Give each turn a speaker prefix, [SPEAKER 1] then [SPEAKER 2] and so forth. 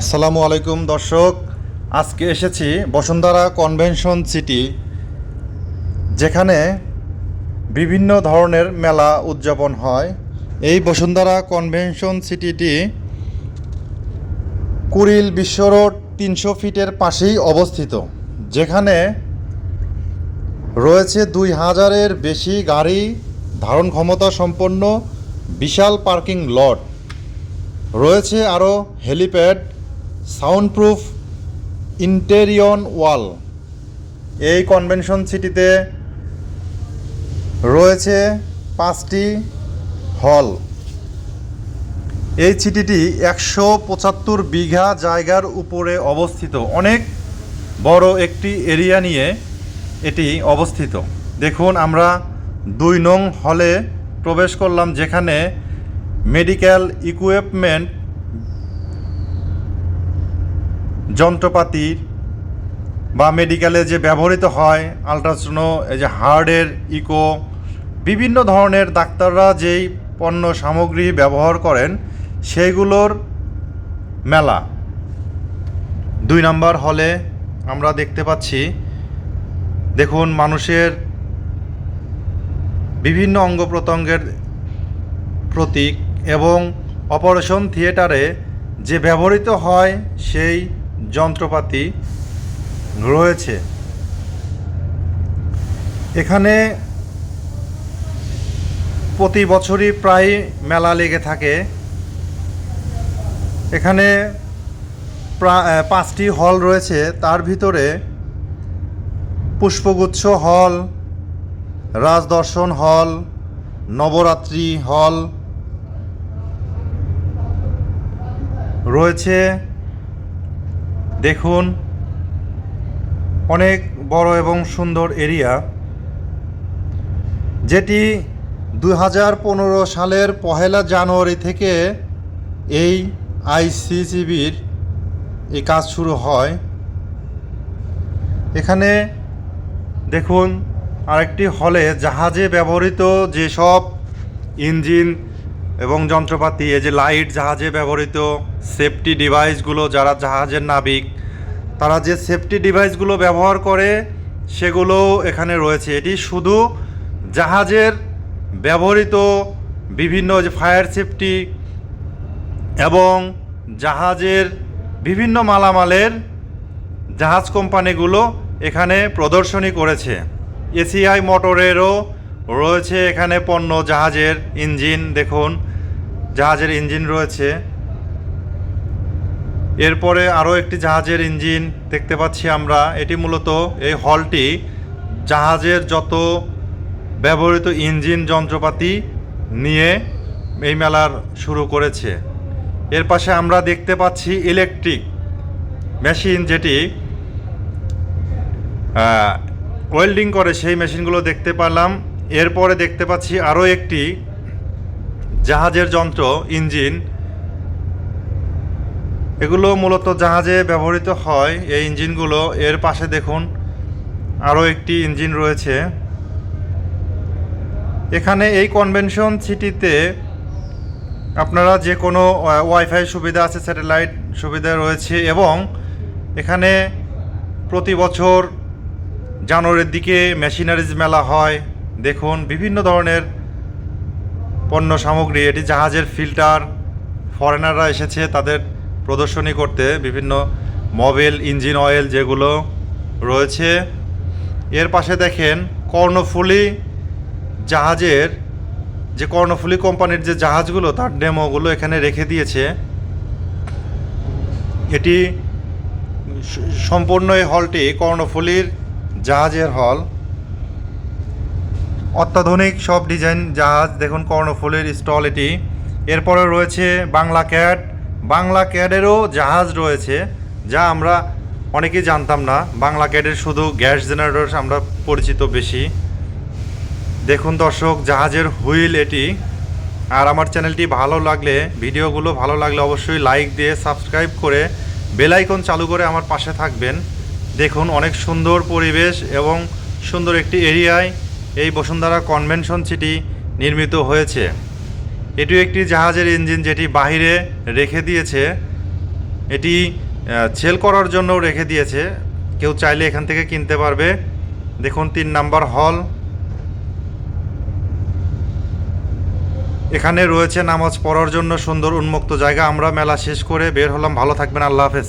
[SPEAKER 1] আসসালামু আলাইকুম, দর্শক। আজকে এসেছি বসুন্ধরা কনভেনশন সিটি, যেখানে বিভিন্ন ধরনের মেলা উদযাপন হয়। এই বসুন্ধরা কনভেনশন সিটিটি কুড়িল বিশ্ব রোড তিনশো ফিটের পাশেই অবস্থিত, যেখানে রয়েছে দুই হাজারের বেশি গাড়ি, ধারণ ক্ষমতা সম্পন্ন বিশাল পার্কিং লট, রয়েছে আরও হেলিপ্যাড সাউন্ডপ্রুফ ইন্টেরিয়ন ওয়াল। এই কনভেনশন সিটিতে রয়েছে পাঁচটি হল। এই সিটিটি একশো পঁচাত্তর বিঘা জায়গার উপরে অবস্থিত। অনেক বড় একটি এরিয়া নিয়ে এটি অবস্থিত। দেখুন, আমরা দুই নং হলে প্রবেশ করলাম যেখানে মেডিকেল ইকুইপমেন্ট যন্ত্রপাতি বা মেডিকেলে যে ব্যবহৃত হয়, আলট্রাসোনো, এই যে হার্টের ইকো, বিভিন্ন ধরনের ডাক্তাররা যেই পণ্য সামগ্রী ব্যবহার করেন সেইগুলোর মেলা। দুই নাম্বার হলে আমরা দেখতে পাচ্ছি, দেখুন মানুষের বিভিন্ন অঙ্গ প্রত্যঙ্গের প্রতীক এবং অপারেশন থিয়েটারে যে ব্যবহৃত হয়, সেই যন্ত্রপাতি রয়েছে। এখানে প্রতি বছরই প্রায় মেলা লেগে থাকে। এখানে পাঁচটি হল রয়েছে। তার ভিতরে পুষ্পগুচ্ছ হল, রাজদর্শন হল, নবরাত্রি হল রয়েছে। দেখুন, অনেক বড় এবং সুন্দর এরিয়া, যেটি দু হাজার পনেরো সালের পহেলা জানুয়ারি থেকে এই আইসিসিবির এই কাজ শুরু হয়। এখানে দেখুন, আরেকটি হলে জাহাজে ব্যবহৃত যেসব ইঞ্জিন এবং যন্ত্রপাতি, এই যে লাইট, জাহাজে ব্যবহৃত সেফটি ডিভাইসগুলো, যারা জাহাজের নাবিক, তারা যে সেফটি ডিভাইসগুলো ব্যবহার করে সেগুলো এখানে রয়েছে। এটি শুধু জাহাজের ব্যবহৃত বিভিন্ন যে ফায়ার সেফটি এবং জাহাজের বিভিন্ন মালামালের জাহাজ কোম্পানিগুলো এখানে প্রদর্শনী করেছে। এসিআই মোটরেরও রয়েছে এখানে পণ্য, জাহাজের ইঞ্জিন, দেখুন। জাহাজের ইঞ্জিন রয়েছে। এরপরে আরও একটি জাহাজের ইঞ্জিন দেখতে পাচ্ছি আমরা। এটি মূলত এই হলটি জাহাজের যত ব্যবহৃত ইঞ্জিন যন্ত্রপাতি নিয়ে এই মেলার শুরু করেছে। এর পাশে আমরা দেখতে পাচ্ছি ইলেকট্রিক মেশিন যেটি ওয়েল্ডিং করে সেই মেশিনগুলো দেখতে পেলাম। এরপরে দেখতে পাচ্ছি আরও একটি জাহাজের যন্ত্র, ইঞ্জিন, এগুলো মূলত জাহাজে ব্যবহৃত হয়। এই ইঞ্জিনগুলো এর পাশে দেখুন আরও একটি ইঞ্জিন রয়েছে। এখানে এই কনভেনশন সিটিতে আপনারা যে কোনো ওয়াইফাই সুবিধা আছে, স্যাটেলাইট সুবিধা রয়েছে এবং এখানে প্রতি বছর জানুয়ারির দিকে মেশিনারিজ মেলা হয়। দেখুন বিভিন্ন ধরনের পণ্য সামগ্রী, এটি জাহাজের ফিল্টার, ফরেনাররা এসেছে তাদের প্রদর্শনী করতে, বিভিন্ন মোবিল, ইঞ্জিন অয়েল যেগুলো রয়েছে। এর পাশে দেখেন কর্ণফুলি জাহাজের, যে কর্ণফুলি কোম্পানির যে জাহাজগুলো, তার ডেমোগুলো এখানে রেখে দিয়েছে। এটি সম্পূর্ণ এই হলটি কর্ণফুলির জাহাজের হল। অত্যাধুনিক সব ডিজাইন জাহাজ, দেখুন কর্ণফুলির স্টল এটি। এরপরে রয়েছে বাংলা ক্যাট বাংলা ক্যাডেরও জাহাজ রয়েছে, যা আমরা অনেকেই জানতাম না। বাংলা ক্যাডের শুধু গ্যাস জেনারেটর আমরা পরিচিত বেশি। দেখুন দর্শক, জাহাজের হুইল এটি। আর আমার চ্যানেলটি ভালো লাগলে, ভিডিওগুলো ভালো লাগলে অবশ্যই লাইক দিয়ে সাবস্ক্রাইব করে বেল আইকন চালু করে আমার পাশে থাকবেন। দেখুন অনেক সুন্দর পরিবেশ এবং সুন্দর একটি এরিয়ায়। বসুন্ধরা কনভেনশন সিটি নির্মিত হয়েছে। এটি একটি জাহাজের ইঞ্জিন যেটি বাহিরে রেখে দিয়েছে। এটি সেল করার জন্য রেখে দিয়েছে। কেউ চাইলে এখান থেকে কিনতে পারবে। দেখুন, তিন নাম্বার হল। এখানে রয়েছে নামাজ পড়ার জন্য সুন্দর উন্মুক্ত জায়গা। আমরা মেলা শেষ করে বের হলাম। ভালো থাকবেন। আল্লাহ হাফেজ।